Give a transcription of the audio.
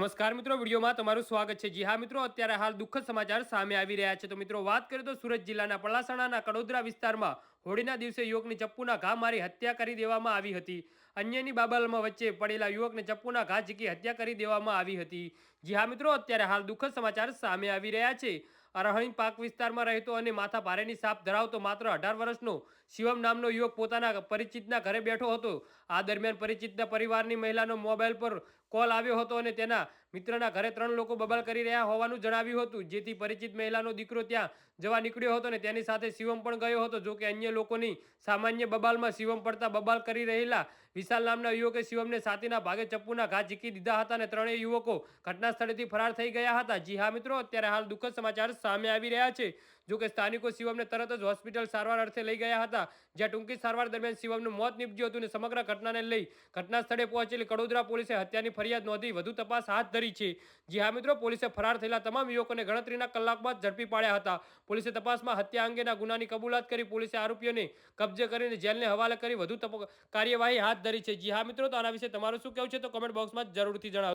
નમસ્કાર મિત્રો, વિડીયોમાં તમારું સ્વાગત છે. જી હા મિત્રો, અત્યારે હાલ દુઃખદ સમાચાર સામે આવી રહ્યા છે. તો મિત્રો, વાત કરીએ તો સુરત જિલ્લાના પલાસણાના કડોદરા વિસ્તારમાં હોળીના દિવસે યુવકની ચપ્પુના ઘા મારી હત્યા કરી દેવામાં આવી હતી. અન્યની બાબલમાં વચ્ચે પડેલા યુવકને ચપ્પુના ઘા ઝીકી હત્યા કરી દેવામાં આવી હતી. જી હા મિત્રો, અત્યારે હાલ દુઃખદ સમાચાર સામે આવી રહ્યા છે. અરહણી પાક વિસ્તારમાં રહેતો અને માથા ભારેની સાપ ધરાવતો માત્ર અઢાર વર્ષનો શિવમ નામનો યુવક પોતાના પરિચિતના ઘરે બેઠો હતો. આ દરમિયાન પરિચિતના પરિવારની મહિલાનો મોબાઈલ પર કોલ આવ્યો હતો અને તેના મિત્રના ઘરે ત્રણ લોકો બબાલ કરી રહ્યા હોવાનું જણાવ્યું હતું. જેથી પરિચિત મહિલાનો દીકરો ત્યાં જવા નીકળ્યો હતો અને તેની સાથે શિવમ પણ ગયો હતો. જો કે અન્ય લોકોની સામાન્ય બબાલમાં શિવમ પડતા બબાલ કરી રહેલા વિશાલ નામના યુવકે શિવમને સાતીના ભાગે ચપ્પુના ઘા ઝીકી દીધા હતા અને ત્રણેય યુવકો ઘટના સ્થળેથી ફરાર થઈ ગયા હતા. જી હા મિત્રો, અત્યારે હાલ દુઃખદ સમાચાર સામે આવી રહ્યા છે. જો કે સ્થાનિકો શિવમને તરત જ હોસ્પિટલ સારવાર અર્થે લઈ ગયા હતા, જ્યાં ટૂંકી સારવાર દરમિયાન શિવમનું મોત નીપજ્યું હતું અને સમગ્ર ઘટનાને લઈ ઘટના સ્થળે પહોંચેલી કડોદરા પોલીસે હત્યાની ફરિયાદ નોંધી વધુ તપાસ હાથ ધરી છે. જી હા મિત્રો, પોલીસે ફરાર થયેલા તમામ યુવકોને ગણતરીના કલાક બાદ ઝડપી પાડ્યા હતા. પોલીસે તપાસમાં હત્યા અંગેના ગુનાની કબૂલાત કરી પોલીસે આરોપીઓને કબજે કરીને જેલને હવાલે કરી વધુ કાર્યવાહી હાથ ધરી છે. જી હા મિત્રો, તો આના વિશે તમારું શું કહેવું છે, તો કમેન્ટ બોક્સમાં જરૂરથી જણાવો.